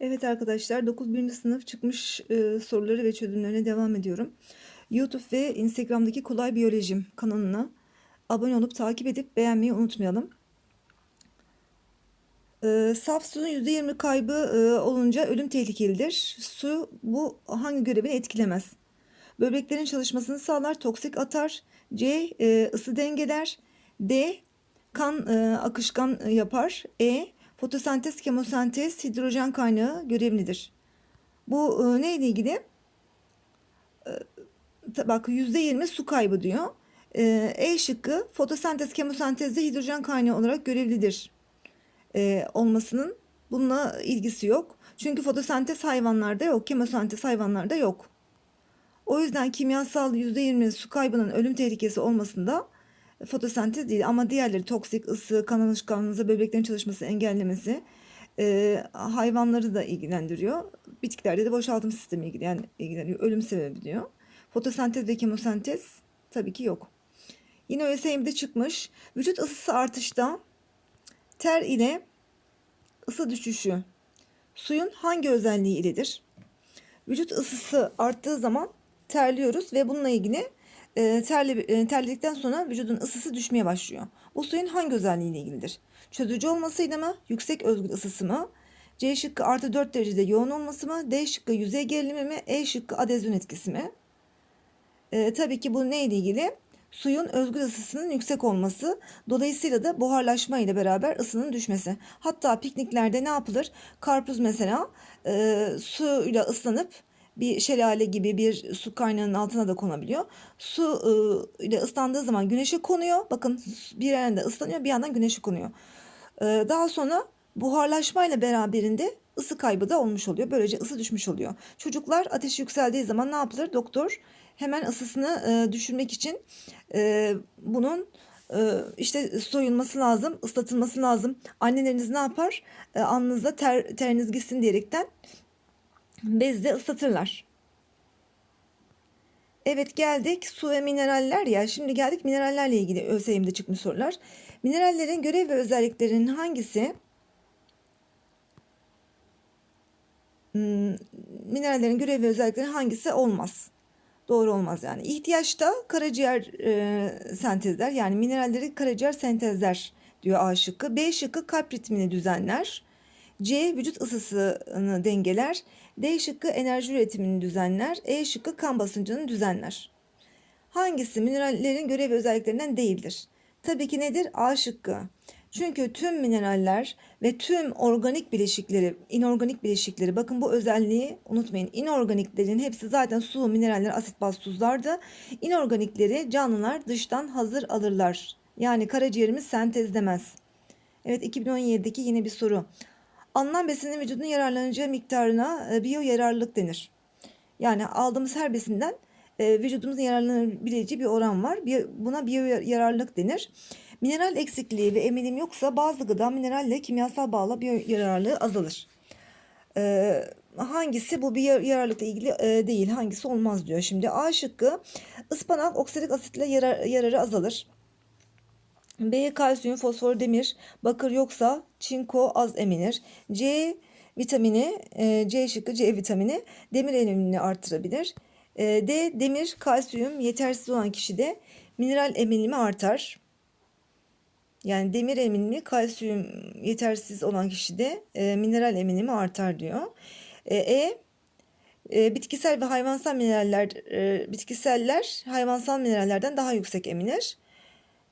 Evet arkadaşlar 9. birinci sınıf çıkmış e, soruları ve çözümlerine devam ediyorum. YouTube ve Instagram'daki Kolay Biyolojim kanalına abone olup takip edip beğenmeyi unutmayalım. E, saf suyun %20 kaybı e, olunca ölüm tehlikelidir. Su bu hangi görevini etkilemez? Böbreklerin çalışmasını sağlar, toksik atar. C. E, ısı dengeler. D. Kan e, akışkan yapar. E. Fotosentez, kemosentez, hidrojen kaynağı görevlidir. Bu e, neyle ilgili? E, bak %20 su kaybı diyor. E, e şıkkı fotosentez, kemosentezde hidrojen kaynağı olarak görevlidir e, olmasının bununla ilgisi yok. Çünkü fotosentez hayvanlarda yok, kemosentez hayvanlarda yok. O yüzden kimyasal %20 su kaybının ölüm tehlikesi olmasında fotosentez değil ama diğerleri toksik ısı, kan alışkanlığı, böbreklerin çalışmasını engellemesi e, hayvanları da ilgilendiriyor. Bitkilerde de boşaltım sistemi ilgilen, ilgileniyor. Ölüm sebebi diyor. Fotosentez ve kemosentez tabii ki yok. Yine ÖSYM'de çıkmış. Vücut ısısı artışta ter ile ısı düşüşü suyun hangi özelliği iledir? Vücut ısısı arttığı zaman terliyoruz ve bununla ilgili e, terli, e, terledikten sonra vücudun ısısı düşmeye başlıyor. Bu suyun hangi özelliğiyle ilgilidir? Çözücü olmasıyla mı? Yüksek özgül ısısı mı? C şıkkı artı 4 derecede yoğun olması mı? D şıkkı yüzey gerilimi mi? E şıkkı adezyon etkisi mi? E, tabii ki bu neyle ilgili? Suyun özgül ısısının yüksek olması, dolayısıyla da buharlaşma ile beraber ısının düşmesi. Hatta pikniklerde ne yapılır? Karpuz mesela e, suyla ıslanıp bir şelale gibi bir su kaynağının altına da konabiliyor. Su e, ile ıslandığı zaman güneşe konuyor. Bakın bir yerinde ıslanıyor bir yandan güneşe konuyor. Daha sonra buharlaşmayla beraberinde ısı kaybı da olmuş oluyor. Böylece ısı düşmüş oluyor. Çocuklar ateş yükseldiği zaman ne yapılır? Doktor hemen ısısını e, düşürmek için e, bunun işte soyulması lazım, ıslatılması lazım. Anneleriniz ne yapar? Alnınıza ter, teriniz gitsin diyerekten bezle ıslatırlar. Evet geldik su ve mineraller ya. Şimdi geldik minerallerle ilgili ÖSYM'de çıkmış sorular. Minerallerin görev ve özelliklerinin hangisi Hmm, minerallerin görev ve özellikleri hangisi olmaz? Doğru olmaz yani. İhtiyaçta karaciğer e, sentezler yani mineralleri karaciğer sentezler diyor A şıkkı. B şıkkı kalp ritmini düzenler. C vücut ısısını dengeler. D şıkkı enerji üretimini düzenler. E şıkkı kan basıncını düzenler. Hangisi minerallerin görev özelliklerinden değildir? Tabii ki nedir? A şıkkı. Çünkü tüm mineraller ve tüm organik bileşikleri, inorganik bileşikleri bakın bu özelliği unutmayın. İnorganiklerin hepsi zaten su, mineraller, asit, baz, tuzlardı. İnorganikleri canlılar dıştan hazır alırlar. Yani karaciğerimiz sentezlemez. Evet 2017'deki yine bir soru. Alınan besinin vücudun yararlanacağı miktarına e, biyo yararlılık denir. Yani aldığımız her besinden e, vücudumuzun yararlanabileceği bir oran var. Buna biyo yararlılık denir. Mineral eksikliği ve emilim yoksa bazı gıda mineralle kimyasal bağla biyo yararlılığı azalır. E, hangisi bu bir yararlılıkla ilgili e, değil hangisi olmaz diyor. Şimdi A şıkkı ıspanak oksalik asitle yarar, yararı azalır. B kalsiyum, fosfor, demir, bakır yoksa çinko az eminir. C vitamini, e, C şıkkı C vitamini demir eminimini artırabilir. E, D demir, kalsiyum yetersiz olan kişide mineral eminimi artar. Yani demir eminimi, kalsiyum yetersiz olan kişide e, mineral eminimi artar diyor. E, bitkisel ve hayvansal mineraller, bitkiseller hayvansal minerallerden daha yüksek eminir.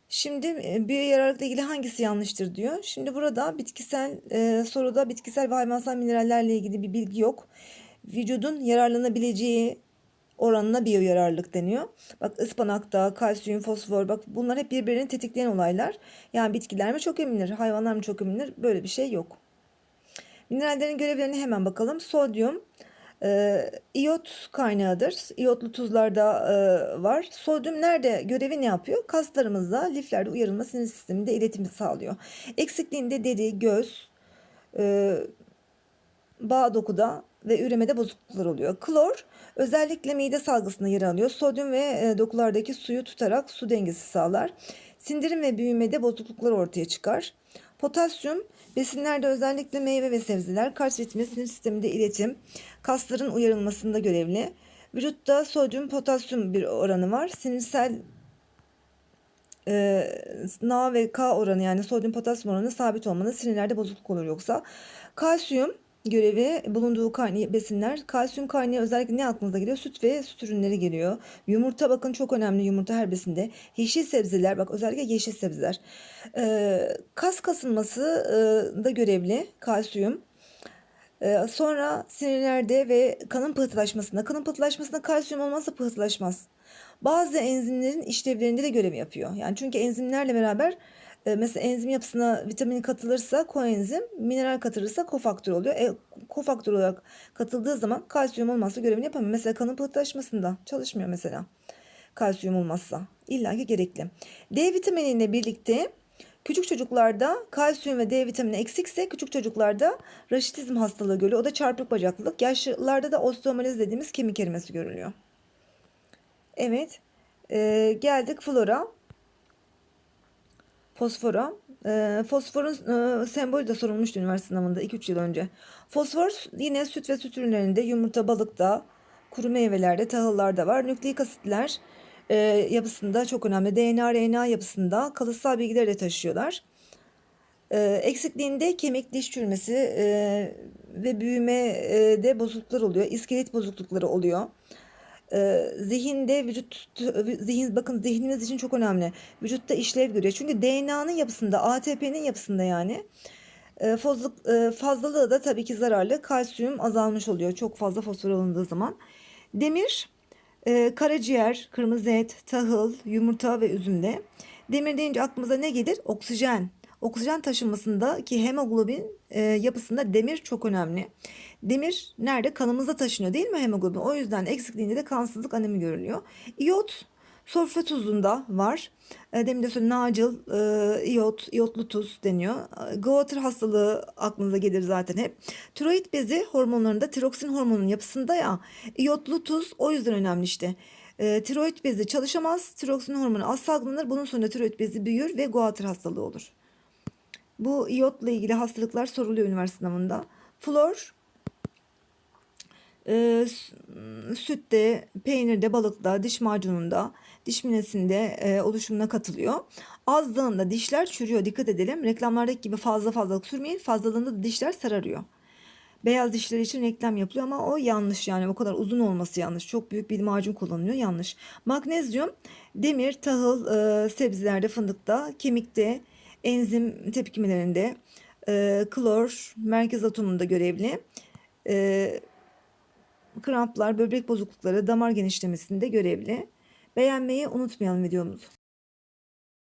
Şimdi e, biyo yararlılıkla ilgili hangisi yanlıştır diyor. Şimdi burada bitkisel e, soruda bitkisel ve hayvansal minerallerle ilgili bir bilgi yok. Vücudun yararlanabileceği oranına biyo yararlılık deniyor. Bak ıspanakta kalsiyum, fosfor bak bunlar hep birbirini tetikleyen olaylar. Yani bitkiler mi çok eminir, hayvanlar mı çok eminir? Böyle bir şey yok. Minerallerin görevlerine hemen bakalım. Sodyum e, iyot kaynağıdır. İyotlu tuzlarda e, var. Sodyum nerede görevi ne yapıyor? Kaslarımızda, liflerde uyarılma sinir sisteminde iletimi sağlıyor. Eksikliğinde deri, göz, e, bağ dokuda ve üremede bozukluklar oluyor. Klor özellikle mide salgısında yer alıyor. Sodyum ve e, dokulardaki suyu tutarak su dengesi sağlar. Sindirim ve büyümede bozukluklar ortaya çıkar. Potasyum besinlerde özellikle meyve ve sebzeler, kalp ritmi, sinir sisteminde iletim, kasların uyarılmasında görevli. Vücutta sodyum potasyum bir oranı var. Sinirsel e, Na ve K oranı yani sodyum potasyum oranı sabit olmalı. Sinirlerde bozukluk olur yoksa. Kalsiyum görevi bulunduğu kaynağı besinler. Kalsiyum kaynağı özellikle ne aklınıza geliyor? Süt ve süt ürünleri geliyor. Yumurta bakın çok önemli yumurta her besinde. Yeşil sebzeler bak özellikle yeşil sebzeler. Ee, kas kasılması e, da görevli kalsiyum. Ee, sonra sinirlerde ve kanın pıhtılaşmasında. Kanın pıhtılaşmasında kalsiyum olmazsa pıhtılaşmaz. Bazı enzimlerin işlevlerinde de görev yapıyor. Yani çünkü enzimlerle beraber e, mesela enzim yapısına vitamin katılırsa koenzim, mineral katılırsa kofaktör oluyor. E, kofaktör olarak katıldığı zaman kalsiyum olmazsa görevini yapamıyor. Mesela kanın pıhtılaşmasında çalışmıyor mesela. Kalsiyum olmazsa. İlla ki gerekli. D vitaminiyle birlikte küçük çocuklarda kalsiyum ve D vitamini eksikse küçük çocuklarda raşitizm hastalığı görülüyor. O da çarpık bacaklılık. Yaşlılarda da osteomaliz dediğimiz kemik erimesi görülüyor. Evet. e, geldik flora. Fosfora. E, fosforun e, sembolü de sorulmuştu üniversite sınavında 2-3 yıl önce. Fosfor yine süt ve süt ürünlerinde, yumurta, balıkta, kuru meyvelerde, tahıllarda var. Nükleik asitler e, yapısında çok önemli. DNA, RNA yapısında kalıtsal bilgileri de taşıyorlar. E, eksikliğinde kemik, diş çürümesi e, ve büyümede bozukluklar oluyor. İskelet bozuklukları oluyor. Zihinde vücut zihin bakın zihnimiz için çok önemli. Vücutta işlev görüyor. Çünkü DNA'nın yapısında, ATP'nin yapısında yani fazla, fazlalığı da tabii ki zararlı. Kalsiyum azalmış oluyor çok fazla fosfor alındığı zaman. Demir, karaciğer, kırmızı et, tahıl, yumurta ve üzümde. Demir deyince aklımıza ne gelir? Oksijen. Oksijen taşınmasındaki hemoglobin e, yapısında demir çok önemli. Demir nerede? Kanımızda taşınıyor değil mi hemoglobin? O yüzden eksikliğinde de kansızlık anemi görülüyor. İyot sofra tuzunda var. E, demin de söyledim nacıl, e, iyot, iyotlu tuz deniyor. E, Goiter hastalığı aklınıza gelir zaten hep. Tiroid bezi hormonlarında tiroksin hormonunun yapısında ya iyotlu tuz o yüzden önemli işte. E, tiroid bezi çalışamaz, tiroksin hormonu az salgılanır. Bunun sonunda tiroid bezi büyür ve Goiter hastalığı olur. Bu iyotla ilgili hastalıklar soruluyor üniversite sınavında. Flor e, sütte, peynirde, balıkta, diş macununda, diş minesinde e, oluşumuna katılıyor. Azlığında dişler çürüyor. Dikkat edelim. Reklamlardaki gibi fazla fazlalık sürmeyin. Fazlalığında da dişler sararıyor. Beyaz dişler için reklam yapılıyor ama o yanlış yani o kadar uzun olması yanlış. Çok büyük bir macun kullanılıyor yanlış. Magnezyum demir, tahıl, e, sebzelerde, fındıkta, kemikte, enzim tepkimelerinde, e, klor, merkez atomunda görevli. E, kramplar, böbrek bozuklukları, damar genişlemesinde görevli. Beğenmeyi unutmayalım videomuzu.